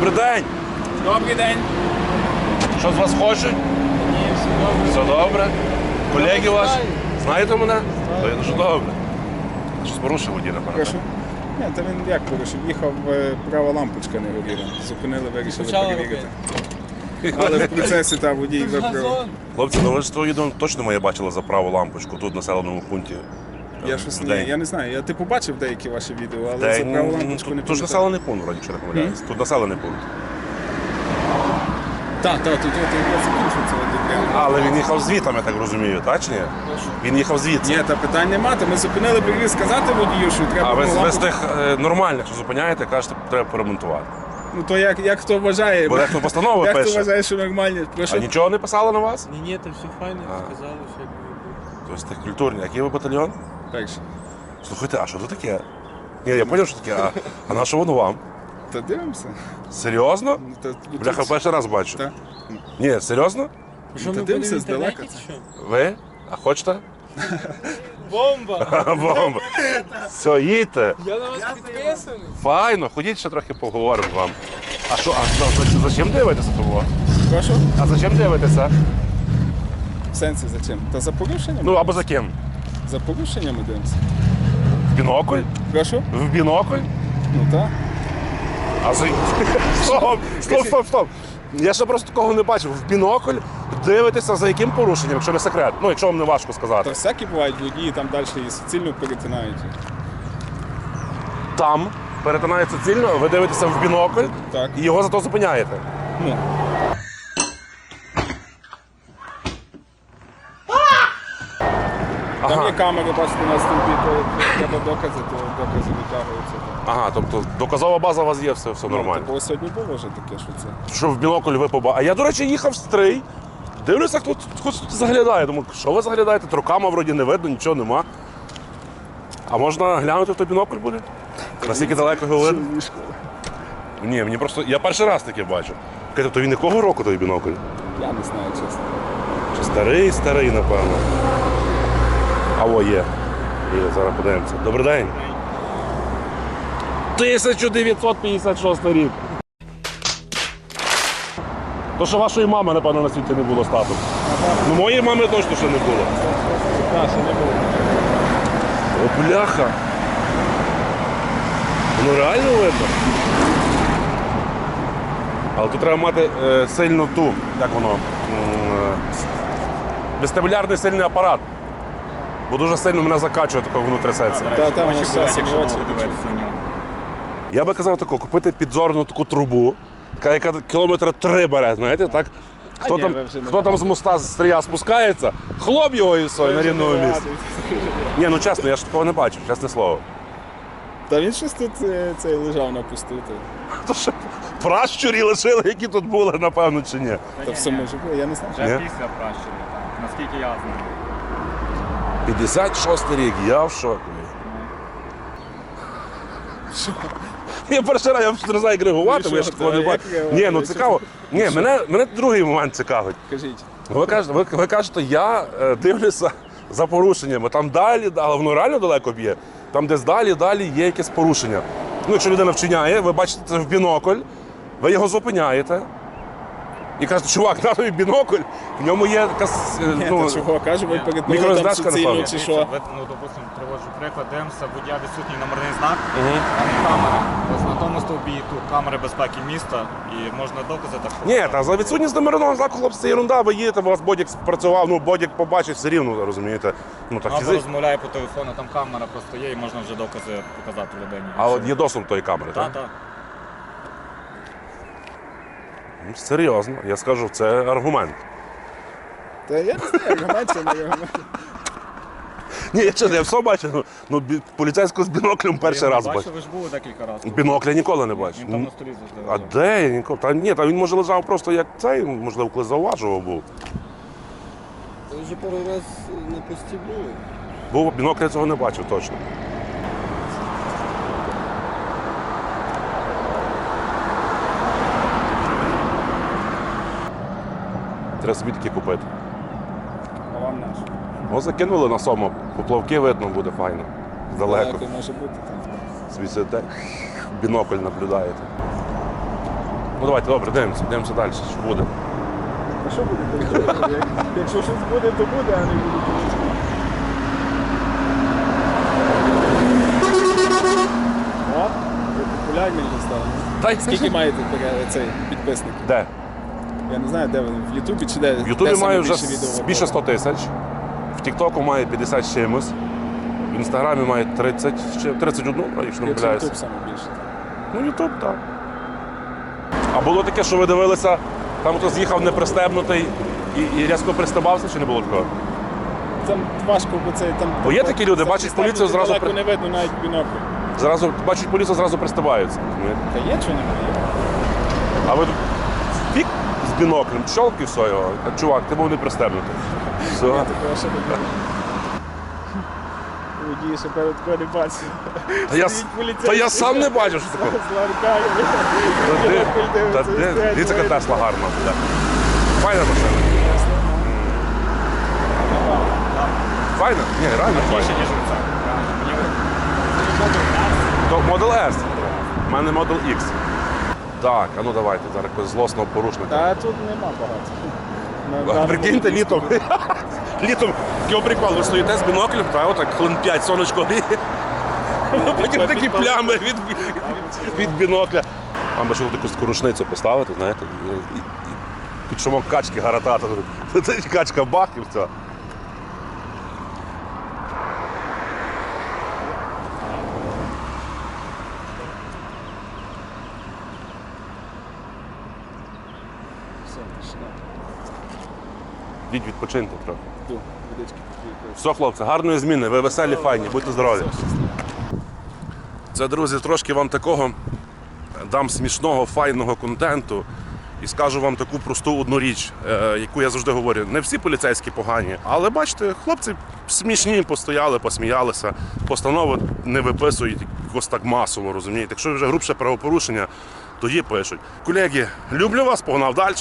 Добрий день! Добрий день. Що з вас хочуть? Ні, все добре. Все добре? Колеги ваші? Знаєте мене? То дуже добре. Щось порушив водій, напевно. Прошу. Ні, та він як порушив? Їхав, е, права лампочка не горіла. Зупинили, вирішили Почала перевірити. Але в процесі та водій виправив. Хлопці, ну ви ж відео точно моє бачили за праву лампочку тут в населеному пункті. Я щось не, я не знаю. Я типу бачив деякі ваші відео, але День, за ну, лампочку не тут, тут ж населений пункт, вроді, якщо не помиляюсь. Тут населений пункт. Так, так, тут от я закінчив це одне. Але він їхав звітом, я так розумію, так чи ні? Він їхав звідси. Ні, та питань нема. Ми зупинили перевір сказати водію, що треба А ви, ви з лампу- тих е, нормальних, що зупиняєте, кажете, треба поремонтувати. Ну то як, як хто вважає? Бо дехто постанови як хто пише. вважає, що нормальні? Прошу. А нічого не писали на вас? Ні, ні, то все файно, сказали, що як має. Тобто тих культурні. Який ви батальйон? Перше. Слухайте, а що тут таке? Ні, я зрозумів, що таке, а, а на що воно вам? Та дивимося. Серйозно? Ну, та- Бляха, перший раз бачу. Так. Ні, серйозно? Що Та ми дивимося будемо в здалека інтернеті, чи що? Ви? А хочете? Бомба! Бомба. Все, їдьте. Я на вас підписаний. Файно, ходіть ще трохи поговоримо з вами. А що, а за, за, за чим дивитеся того? Прошу? А за чим дивитеся? В сенсі за чим? Та за порушенням? Ну або за ким? За порушеннями дивимося. В бінокль? Прошу? В бінокль? Ну так. А за... Стоп, стоп, стоп, стоп. Я ще просто такого не бачив. В бінокль дивитеся за яким порушенням, якщо не секрет. Ну, якщо вам не важко Та сказати. всякі бувають водії, там далі і суцільно перетинають. Там перетинається цільно, ви дивитеся в бінокль Так. і його зато зупиняєте. Ну. Там Ага. є камери, бачите, на стовпі, то треба докази, то докази витягуються. Ага, тобто доказова база у вас є, все, все нормально. Бо сьогодні було вже таке, що це. Що в бінокль ви побачили. А я, до речі, їхав стрий. Дивлюся, хто хтось тут заглядає. Думаю, що ви заглядаєте? Трукама вроді не видно, нічого нема. А можна глянути в той бінокль буде? Наскільки далеко його видно? Ні, мені просто. Я перший раз таке бачу. Кажете, то він якого року той бінокль? Я не знаю, чесно. Чи старий, старий, напевно. А о, є. Є, зараз подивимося. Добрий день. 1956 рік. То, що вашої мами, напевно, на світі не було стату. Ну, моєї мами точно ще не було. Так, ще не було. О, бляха. Воно реально видно. Але тут треба мати е, сильну ту, як воно, е, вестибулярний сильний апарат. Бо дуже сильно мене закачує, тако воно трясеться. Та там зараз і очі. Я би казав тако, купити підзорну таку трубу, така, яка кілометра три бере, знаєте, так? Хто там, хто там з моста з стрія спускається, хлоп його і все, і на рівному місці. Ні, ну чесно, я ж такого не бачив, чесне слово. Та він щось тут е, цей лежав на пусту. то- То що пращурі лишили, які тут були, напевно, чи ні. Та все може я не знаю. Вже після пращурів, так. Наскільки я знаю. 56 рік, я в шоку. Я перший раз, я не знаю, як реагувати, бо я ж такого не бачу. Ні, ну цікаво. Ні, мене, мене другий момент цікавить. Кажіть. Ви кажете, ви, ви кажете, я е, дивлюся за порушеннями. Там далі, але воно реально далеко б'є. Там десь далі, далі є якесь порушення. Ну, якщо людина вчиняє, ви бачите це в бінокль, ви його зупиняєте. І кажете, чувак, на тобі бінокль, в ньому є якась. е, Ні, ну, та чого кажу, ви перед там суцільно чи що. Ви, ну, допустимо, приводжу приклад, дивимося, водія відсутній номерний знак, там є камери. Ось на тому стовбі тут камери безпеки міста і можна докази так. Ні, та за відсутність номерного знаку, хлопці, це ерунда, ви їдете, у вас бодік спрацював, ну бодік побачить все рівно, розумієте. Ну так Або фізично. розмовляє по телефону, там камера просто є і можна вже докази показати людині. А от є доступ до тої камери, так? Так, так. Серйозно, я скажу, це аргумент. Та я не знаю, аргумент це не аргумент. Ні, я чесно, я все бачив. Ну, ну бі- поліцейського з біноклем перший раз бачив, бачив. ви ж були декілька разів. Бінокля ніколи не бачив. Він там на столі завжди. А лежав. де я ніколи? Та ні, та він може лежав просто як цей, можливо, коли зауважував був. Ти вже пару раз на пості були. Бо бінокля цього не бачив точно. Треба собі такі купити. А вам наш. О, закинули на сомо, поплавки видно буде файно. Далеко. Далеко може бути там. Свісите, бінокль наблюдаєте. Ну давайте, добре, дивимося, дивимося далі, що буде. А що буде? Як- Якщо щось буде, то буде, а не буде. то не буде. О, ви популярні вже стали. Та й Скільки маєте таке- цей підписників? Де? Я не знаю, де вони, в Ютубі чи де? В Ютубі має вже більше відео більше 100 тисяч, в Тіктоку має 50 з чимось, в Інстаграмі має 30, з 31, а якщо не помиляюся. Ютуб саме більше. Ну, Ютуб, так. А було таке, що ви дивилися, там хтось їхав непристебнутий і, і різко пристебався, чи не було такого? Там важко, бо це там. Бо є такі люди, бачать поліцію, зразу при- не видно навіть бінокль. Зразу бачать поліцію, зразу пристебаються. Та є чи немає? А ви тут фік біноклем, щолк і все його. Чувак, ти був не пристебнутий. Все. Такого ще не було. Водії ще перед такого не бачив. Та я, с- Стоїть поліцейський. та я сам не бачу, що таке. З ларками. Та де- Та де? Дивіться, яка. Тесла гарна. Файна машина. Файна? Ні, реально файна. Ніж це. То Model S. У мене Model X. Так, а ну давайте зараз якогось злосного порушника. Та тут нема багато. Прикиньте, літом. Літом такий прикол, ви стоїте з біноклем, та отак хвилин 5 сонечко гріє. Потім такі плями від, від бінокля. Там би ще таку таку рушницю поставити, знаєте, і, під шумок качки гаратати. Качка бах і все. Все, Йдіть відпочиньте трохи. Все, хлопці, гарної зміни, ви веселі, файні, будьте здорові. Це, друзі, трошки вам такого дам смішного, файного контенту. І скажу вам таку просту одну річ, е, яку я завжди говорю. Не всі поліцейські погані, але бачите, хлопці смішні, постояли, посміялися, постанови не виписують якось так масово, розумієте. Якщо вже грубше правопорушення, тоді пишуть. Колеги, люблю вас, погнав далі.